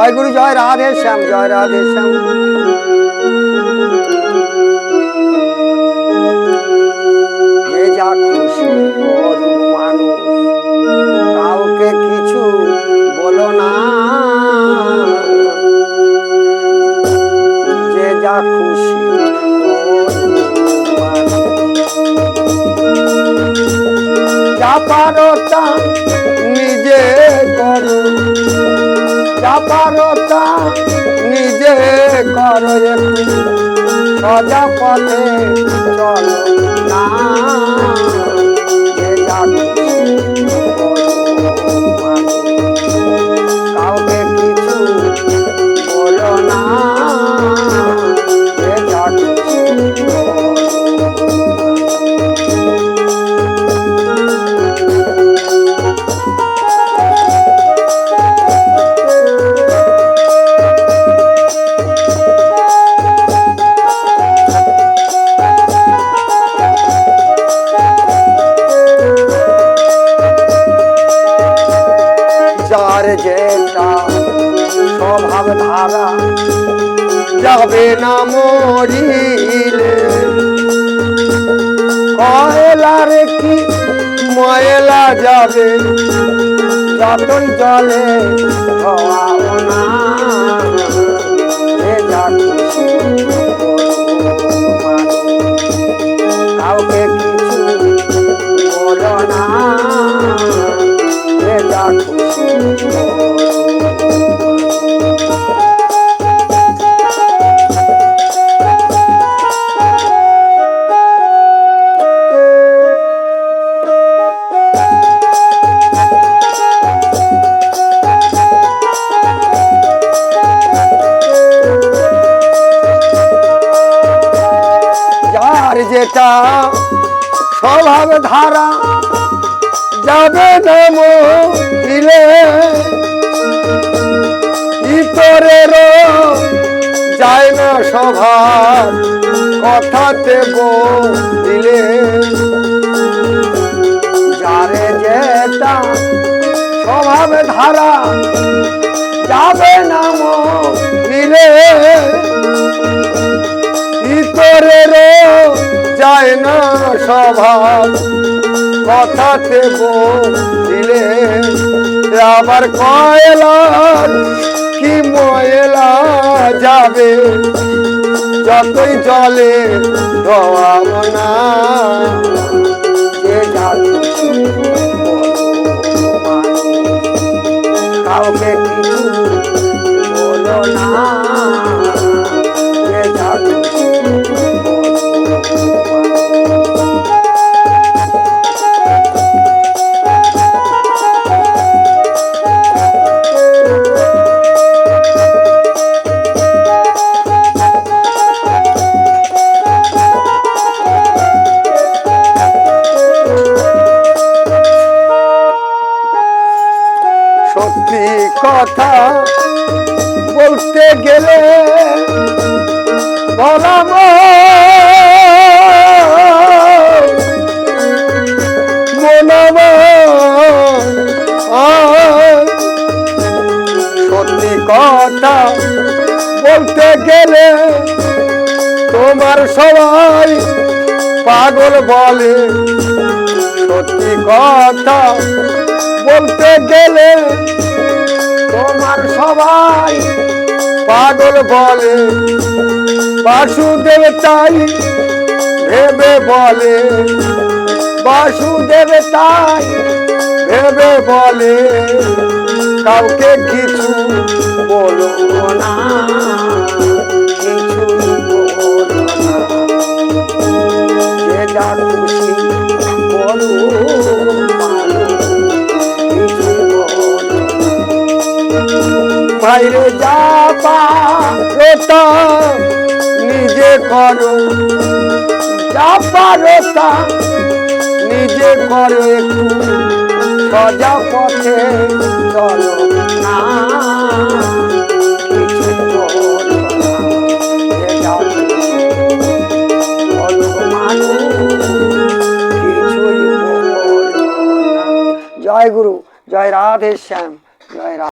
জয় গুরু, জয় রাধে শ্যাম, জয় রাধে শ্যাম। কাউকে কিছু বলো না। যা পারো তা যা পারো তা নিজে করো পথে চলো। স্বভাব ধারা যাবে না মরিলে। কয়লার কি ময়লা যাবে। যতই জলে না। কাউকে কিছু বলো না। খুশি যেটা স্বভাব ধারা যাবে না মরিলে ইতরের যায় না স্বভাব কথাতে বলিলে যারে যেটা স্বভাব ধারা স্বভাব কথাতে বলিলে আবার কয়লার কি ময়লা যাবে যতই জলে ধোয়াবো না। কাউকে সত্যি কথা বলতে গেলে বলাম মনাম সত্যি কথা বলতে গেলে তোমার সবাই পাগল বলে। সত্যি কথা বলতে গেলে তোমার সবাই পাগল বলে। বাসুদেব তাই ভেবে বলে। বাসুদেব তাই ভেবে বলে। কাউকে কিছু বলো না কিছুই বলো না। যে যা খুশি বলো। বাইরে যা পারোতা নিজে করো। যা পারোতা নিজে করো একটু। সজা পথে চলো না। জয় গুরু, জয় রাধে শ্যাম, জয়